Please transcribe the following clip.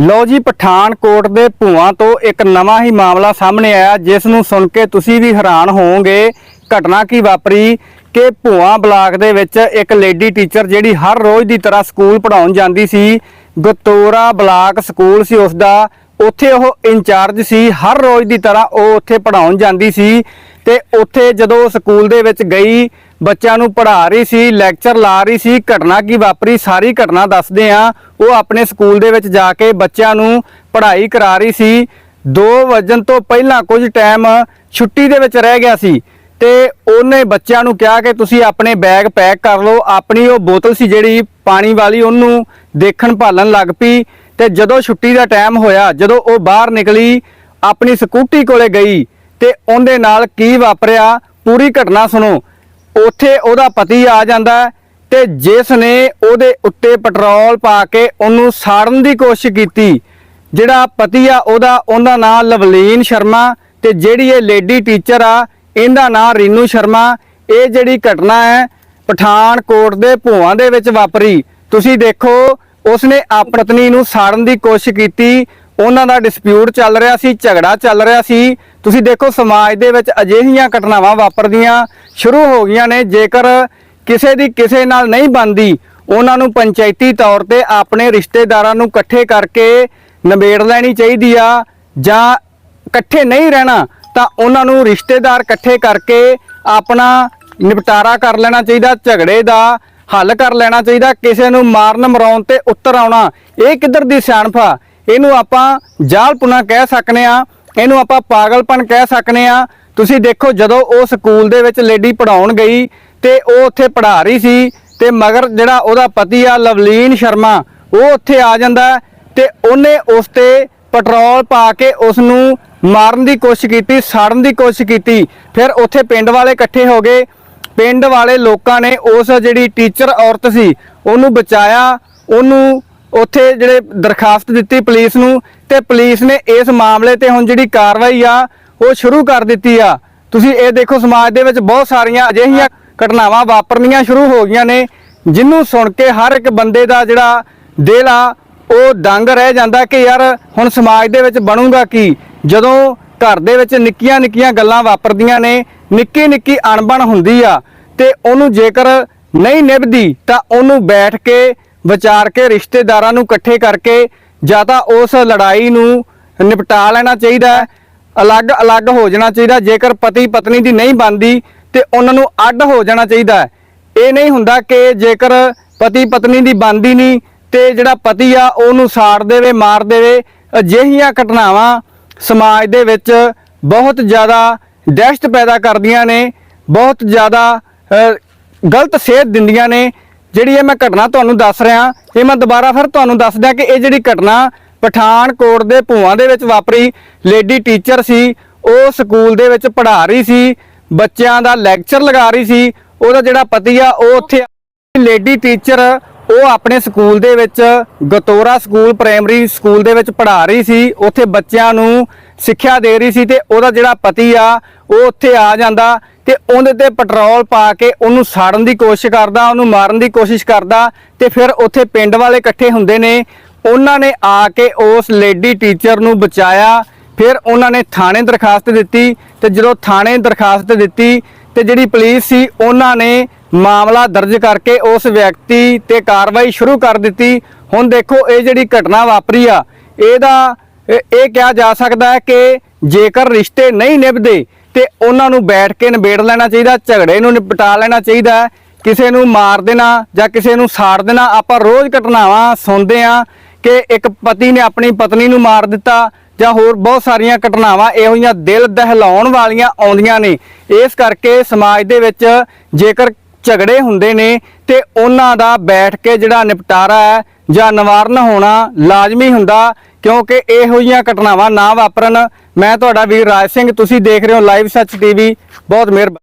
ਲਓ ਜੀ, ਪਠਾਨਕੋਟ ਦੇ ਭੂਆਂ ਤੋਂ ਇੱਕ ਨਵਾਂ ਹੀ ਮਾਮਲਾ ਸਾਹਮਣੇ ਆਇਆ, ਜਿਸ ਨੂੰ ਸੁਣ ਕੇ ਤੁਸੀਂ ਵੀ ਹੈਰਾਨ ਹੋਵੋਗੇ। ਘਟਨਾ ਕੀ ਵਾਪਰੀ? ਕਿ ਭੂਆਂ ਬਲਾਕ ਦੇ ਵਿੱਚ ਇੱਕ ਲੇਡੀ ਟੀਚਰ ਜਿਹੜੀ ਹਰ ਰੋਜ਼ ਦੀ ਤਰ੍ਹਾਂ ਸਕੂਲ ਪੜਾਉਣ ਜਾਂਦੀ ਸੀ, ਗਤੋਰਾ ਬਲਾਕ ਸਕੂਲ ਸੀ ਉਸ ਦਾ। ਉੱਥੇ ਉਹ ਇੰਚਾਰਜ ਸੀ, ਹਰ ਰੋਜ਼ ਦੀ ਤਰ੍ਹਾਂ ਉਹ ਉੱਥੇ ਪੜਾਉਣ ਜਾਂਦੀ ਸੀ ਤੇ ਉੱਥੇ ਜਦੋਂ ਉਹ ਸਕੂਲ ਦੇ ਵਿੱਚ ਗਈ ਬੱਚਿਆਂ ਨੂੰ ਪੜ੍ਹਾ ਰਹੀ ਸੀ ਲੈਕਚਰ ਲਾ ਰਹੀ ਸੀ, ਘਟਨਾ ਕੀ ਵਾਪਰੀ, ਸਾਰੀ ਘਟਨਾ ਦੱਸਦੇ ਆ ਉਹ ਆਪਣੇ ਸਕੂਲ ਦੇ ਵਿੱਚ ਜਾ ਕੇ ਬੱਚਿਆਂ ਨੂੰ ਪੜ੍ਹਾਈ ਕਰਾ ਰਹੀ ਸੀ। 2 ਵਜਨ ਤੋਂ ਪਹਿਲਾਂ ਕੁਝ ਟਾਈਮ ਛੁੱਟੀ ਦੇ ਵਿੱਚ ਰਹਿ ਗਿਆ ਸੀ ਤੇ ਉਹਨੇ ਬੱਚਿਆਂ ਨੂੰ ਕਿਹਾ ਕਿ ਤੁਸੀਂ ਆਪਣੇ ਬੈਗ ਪੈਕ ਕਰ ਲਓ, ਆਪਣੀ ਉਹ ਬੋਤਲ ਸੀ ਜਿਹੜੀ ਪਾਣੀ ਵਾਲੀ, ਉਹਨੂੰ ਦੇਖਣ ਭਾਲਣ ਲੱਗ ਪਈ ਤੇ ਜਦੋਂ ਛੁੱਟੀ ਦਾ ਟਾਈਮ ਹੋਇਆ, ਜਦੋਂ ਉਹ ਬਾਹਰ ਨਿਕਲੀ, ਆਪਣੀ ਸਕੂਟੀ ਕੋਲੇ ਗਈ ਤੇ ਉਹਦੇ ਨਾਲ ਕੀ ਵਾਪਰਿਆ, ਪੂਰੀ ਘਟਨਾ ਸੁਣੋ। ਉੱਥੇ ਉਹਦਾ ਪਤੀ ਆ ਜਾਂਦਾ ਹੈ ਤੇ ਜਿਸ ਨੇ ਉਹਦੇ ਉੱਤੇ ਪੈਟਰੋਲ ਪਾ ਕੇ ਉਹਨੂੰ ਸਾੜਨ ਦੀ ਕੋਸ਼ਿਸ਼ ਕੀਤੀ, ਜਿਹੜਾ ਪਤੀ ਆ ਉਹਦਾ ਉਹਦਾ ਨਾਮ ਲਵਲੀਨ ਸ਼ਰਮਾ ਤੇ ਜਿਹੜੀ ਇਹ ਲੇਡੀ ਟੀਚਰ ਆ, ਇਹਦਾ ਨਾਮ ਰੀਨੂ ਸ਼ਰਮਾ। ਇਹ ਜਿਹੜੀ ਘਟਨਾ ਹੈ, ਪਠਾਨਕੋਟ ਦੇ ਭੂਆਂ ਦੇ ਵਿੱਚ ਵਾਪਰੀ। ਤੁਸੀਂ ਦੇਖੋ, ਉਸਨੇ ਆਪਣੀ ਪਤਨੀ ਨੂੰ ਸਾੜਨ ਦੀ ਕੋਸ਼ਿਸ਼ ਕੀਤੀ ਉਹਨਾਂ ਦਾ ਡਿਸਪਿਊਟ ਚੱਲ ਰਿਹਾ ਸੀ, ਝਗੜਾ ਚੱਲ ਰਿਹਾ ਸੀ। ਤੁਸੀਂ ਦੇਖੋ, ਸਮਾਜ ਦੇ ਵਿੱਚ ਅਜਿਹੀਆਂ ਘਟਨਾਵਾਂ ਵਾਪਰਦੀਆਂ ਸ਼ੁਰੂ ਹੋ ਗਈਆਂ ਨੇ। ਜੇਕਰ ਕਿਸੇ ਦੀ ਕਿਸੇ ਨਾਲ ਨਹੀਂ ਬਣਦੀ, ਉਹਨਾਂ ਨੂੰ ਪੰਚਾਇਤੀ ਤੌਰ ਤੇ ਆਪਣੇ ਰਿਸ਼ਤੇਦਾਰਾਂ ਨੂੰ ਇਕੱਠੇ ਕਰਕੇ ਨਿਬੇੜ ਲੈਣੀ ਚਾਹੀਦੀ ਆ ਜਾਂ ਇਕੱਠੇ ਨਹੀਂ ਰਹਿਣਾ, ਤਾਂ ਉਹਨਾਂ ਨੂੰ ਰਿਸ਼ਤੇਦਾਰ ਇਕੱਠੇ ਕਰਕੇ ਆਪਣਾ ਨਿਪਟਾਰਾ ਕਰ ਲੈਣਾ ਚਾਹੀਦਾ, ਝਗੜੇ ਦਾ ਹੱਲ ਕਰ ਲੈਣਾ ਚਾਹੀਦਾ, ਕਿਸੇ ਨੂੰ ਮਾਰਨ ਮਰਾਉਣ ਤੇ ਉੱਤਰ ਆਉਣਾ। ਇਹ ਕਿੱਧਰ ਦੀ ਸਿਆਣਪ ਆ? ਇਹਨੂੰ ਆਪਾਂ ਜਾਲਪੁਣਾ ਕਹਿ ਸਕਨੇ ਆ, ਇਹਨੂੰ ਆਪਾਂ ਪਾਗਲਪਨ ਕਹਿ ਸਕਨੇ ਆ। ਤੁਸੀਂ ਦੇਖੋ ਜਦੋਂ ਉਹ ਸਕੂਲ ਦੇ ਵਿੱਚ ਲੇਡੀ ਪੜਾਉਣ ਗਈ ਤੇ ਉਹ ਉੱਥੇ ਪੜ੍ਹਾ ਰਹੀ ਸੀ ਤੇ ਮਗਰ ਜਿਹੜਾ ਉਹਦਾ ਪਤੀ ਆ ਲਵਲੀਨ ਸ਼ਰਮਾ, ਉਹ ਉੱਥੇ ਆ ਜਾਂਦਾ ਹੈ ਤੇ ਉਹਨੇ ਉਸ ਤੇ ਪੈਟਰੋਲ ਪਾ ਕੇ ਉਸ ਨੂੰ ਮਾਰਨ ਦੀ ਕੋਸ਼ਿਸ਼ ਕੀਤੀ, ਸਾੜਨ ਦੀ ਕੋਸ਼ਿਸ਼ ਕੀਤੀ। ਫਿਰ ਉੱਥੇ ਪਿੰਡ ਵਾਲੇ ਇਕੱਠੇ ਹੋ ਗਏ। ਪਿੰਡ ਵਾਲੇ ਲੋਕਾਂ ਨੇ ਉਸ ਜਿਹੜੀ ਟੀਚਰ ਔਰਤ ਸੀ, ਉਹਨੂੰ ਬਚਾਇਆ, ਉਹਨੂੰ ਉੱਥੇ ਜਿਹੜੇ ਦਰਖਾਸਤ ਦਿੱਤੀ ਪੁਲਿਸ ਨੂੰ ਤੇ ਪੁਲਿਸ ਨੇ ਇਸ ਮਾਮਲੇ ਤੇ ਹੁਣ ਜਿਹੜੀ ਕਾਰਵਾਈ ਆ, ਉਹ ਸ਼ੁਰੂ ਕਰ ਦਿੱਤੀ ਆ। ਤੁਸੀਂ ਇਹ ਦੇਖੋ, ਸਮਾਜ ਦੇ ਵਿੱਚ ਬਹੁਤ ਸਾਰੀਆਂ ਅਜਿਹੀਆਂ ਘਟਨਾਵਾਂ ਵਾਪਰਨੀਆਂ ਸ਼ੁਰੂ ਹੋ ਗਈਆਂ ਨੇ ਜਿਹਨੂੰ ਸੁਣ ਕੇ ਹਰ ਇੱਕ ਬੰਦੇ ਦਾ ਜਿਹੜਾ ਦਿਲ ਆ, ਉਹ ਦੰਗ ਰਹਿ ਜਾਂਦਾ ਕਿ ਯਾਰ ਹੁਣ ਸਮਾਜ ਦੇ ਵਿੱਚ ਬਣੂਗਾ ਕੀ? ਜਦੋਂ ਘਰ ਦੇ ਵਿੱਚ ਨਿੱਕੀਆਂ ਨਿੱਕੀਆਂ ਗੱਲਾਂ ਵਾਪਰਦੀਆਂ ਨੇ ਨਿੱਕੀ ਨਿੱਕੀ ਅਣਬਣ ਹੁੰਦੀ ਆ, ਤੇ ਉਹਨੂੰ ਜੇਕਰ ਨਹੀਂ ਨਿਭਦੀ, ਤਾਂ ਉਹਨੂੰ ਬੈਠ ਕੇ ਵਿਚਾਰ ਕੇ ਰਿਸ਼ਤੇਦਾਰਾਂ ਨੂੰ ਇਕੱਠੇ ਕਰਕੇ ਜਾਂ ਤਾਂ ਉਸ ਲੜਾਈ ਨੂੰ ਨਿਪਟਾ ਲੈਣਾ ਚਾਹੀਦਾ ਹੈ ਅਲੱਗ-ਅਲੱਗ ਹੋ ਜਾਣਾ ਚਾਹੀਦਾ ਜੇਕਰ ਪਤੀ ਪਤਨੀ ਦੀ ਨਹੀਂ ਬਣਦੀ ਤੇ ਉਹਨਾਂ ਨੂੰ ਅੱਡ ਹੋ ਜਾਣਾ ਚਾਹੀਦਾ ਇਹ ਨਹੀਂ ਹੁੰਦਾ ਕਿ ਜੇਕਰ ਪਤੀ ਪਤਨੀ ਦੀ ਬਣਦੀ ਨਹੀਂ ਤੇ ਜਿਹੜਾ ਪਤੀ ਆ ਉਹਨੂੰ ਸਾੜ ਦੇਵੇ, ਮਾਰ ਦੇਵੇ, ਅਜਿਹੀਆਂ ਘਟਨਾਵਾਂ ਸਮਾਜ ਦੇ ਵਿੱਚ ਬਹੁਤ ਜ਼ਿਆਦਾ ਦਹਿਸ਼ਤ ਪੈਦਾ ਕਰਦੀਆਂ ਨੇ, ਬਹੁਤ ਜ਼ਿਆਦਾ ਗਲਤ ਸੇਧ ਦਿੰਦੀਆਂ ਨੇ। ਜਿਹੜੀ ਇਹ ਮੈਂ ਘਟਨਾ ਤੁਹਾਨੂੰ ਦੱਸ ਰਿਹਾ, ਇਹ ਮੈਂ ਦੁਬਾਰਾ ਫਿਰ ਤੁਹਾਨੂੰ ਦੱਸ ਦਿਆਂ ਕਿ ਇਹ ਜਿਹੜੀ ਘਟਨਾ ਪਠਾਨਕੋਟ ਦੇ ਭੂਆਂ ਦੇ ਵਿੱਚ ਵਾਪਰੀ ਲੇਡੀ ਟੀਚਰ ਸੀ, ਉਹ ਸਕੂਲ ਦੇ ਵਿੱਚ ਪੜ੍ਹਾ ਰਹੀ ਸੀ, ਬੱਚਿਆਂ ਦਾ ਲੈਕਚਰ ਲਗਾ ਰਹੀ ਸੀ, ਉਹਦਾ ਜਿਹੜਾ ਪਤੀ ਆ, ਉਹ ਉੱਥੇ ਲੇਡੀ ਟੀਚਰ ਉਹ ਆਪਣੇ ਸਕੂਲ ਦੇ ਵਿੱਚ ਗਤੋਰਾ ਸਕੂਲ, ਪ੍ਰਾਇਮਰੀ ਸਕੂਲ ਦੇ ਵਿੱਚ ਪੜ੍ਹਾ ਰਹੀ ਸੀ। ਉੱਥੇ ਬੱਚਿਆਂ ਨੂੰ ਸਿੱਖਿਆ ਦੇ ਰਹੀ ਸੀ ਤੇ ਉਹਦਾ ਜਿਹੜਾ ਪਤੀ ਆ, ਉਹ ਉੱਥੇ ਆ ਜਾਂਦਾ ਤੇ ਉਹਦੇ ਤੇ ਪੈਟਰੋਲ ਪਾ ਕੇ ਉਹਨੂੰ ਸਾੜਨ ਦੀ ਕੋਸ਼ਿਸ਼ ਕਰਦਾ, ਉਹਨੂੰ ਮਾਰਨ ਦੀ ਕੋਸ਼ਿਸ਼ ਕਰਦਾ ਤੇ ਫਿਰ ਉੱਥੇ ਪਿੰਡ ਵਾਲੇ ਇਕੱਠੇ ਹੁੰਦੇ ਨੇ। ਉਹਨਾਂ ਨੇ ਆ ਕੇ ਉਸ ਲੇਡੀ ਟੀਚਰ ਨੂੰ ਬਚਾਇਆ। ਫਿਰ ਉਹਨਾਂ ਨੇ ਥਾਣੇ ਦਰਖਾਸਤ ਦਿੱਤੀ ਤੇ ਜਦੋਂ ਥਾਣੇ ਦਰਖਾਸਤ ਦਿੱਤੀ ਤੇ ਜਿਹੜੀ ਪੁਲਿਸ ਸੀ, ਉਹਨਾਂ ਨੇ ਮਾਮਲਾ ਦਰਜ ਕਰਕੇ ਉਸ ਵਿਅਕਤੀ ਤੇ ਕਾਰਵਾਈ ਸ਼ੁਰੂ ਕਰ ਦਿੱਤੀ। ਹੁਣ ਦੇਖੋ, ਇਹ ਜਿਹੜੀ ਘਟਨਾ ਵਾਪਰੀ ਆ, ਇਹਦਾ, ਇਹ ਕਿਹਾ ਜਾ ਸਕਦਾ ਹੈ ਕਿ ਜੇਕਰ ਰਿਸ਼ਤੇ ਨਹੀਂ ਨਿਭਦੇ, ਤੇ ਉਹਨਾਂ ਨੂੰ ਬੈਠ ਕੇ ਨਿਬੇੜ ਲੈਣਾ ਚਾਹੀਦਾ, ਝਗੜੇ ਨੂੰ ਨਿਪਟਾ ਲੈਣਾ ਚਾਹੀਦਾ ਕਿਸੇ ਨੂੰ ਮਾਰ ਦੇਣਾ ਜਾਂ ਕਿਸੇ ਨੂੰ ਸਾੜ ਦੇਣਾ, ਆਪਾਂ ਰੋਜ਼ ਘਟਨਾਵਾਂ ਸੁਣਦੇ ਆ ਕਿ ਇੱਕ ਪਤੀ ਨੇ ਆਪਣੀ ਪਤਨੀ ਨੂੰ ਮਾਰ ਦਿੱਤਾ ਜਾਂ ਹੋਰ ਬਹੁਤ ਸਾਰੀਆਂ ਘਟਨਾਵਾਂ ਇਹੋ ਜਿਹੀਆਂ ਦਿਲ ਦਹਿਲਾਉਣ ਵਾਲੀਆਂ ਆਉਂਦੀਆਂ ਨੇ। ਇਸ ਕਰਕੇ ਸਮਾਜ ਦੇ ਵਿੱਚ ਜੇਕਰ ਝਗੜੇ ਹੁੰਦੇ ਨੇ ਤੇ ਉਹਨਾਂ ਦਾ ਬੈਠ ਕੇ ਜਿਹੜਾ ਨਿਪਟਾਰਾ ਹੈ ਜਾਂ ਨਿਵਾਰਨ ਹੋਣਾ ਲਾਜ਼ਮੀ ਹੁੰਦਾ, ਕਿਉਂਕਿ ਇਹੋ ਜਿਹੀਆਂ ਘਟਨਾਵਾਂ ਨਾ ਵਾਪਰਨ। ਮੈਂ ਤੁਹਾਡਾ ਵੀਰ ਰਾਜ ਸਿੰਘ, ਤੁਸੀਂ ਦੇਖ ਰਹੇ ਹੋ ਲਾਈਵ ਸੱਚ ਟੀਵੀ ਬਹੁਤ ਮਿਹਰਬਾਨੀ।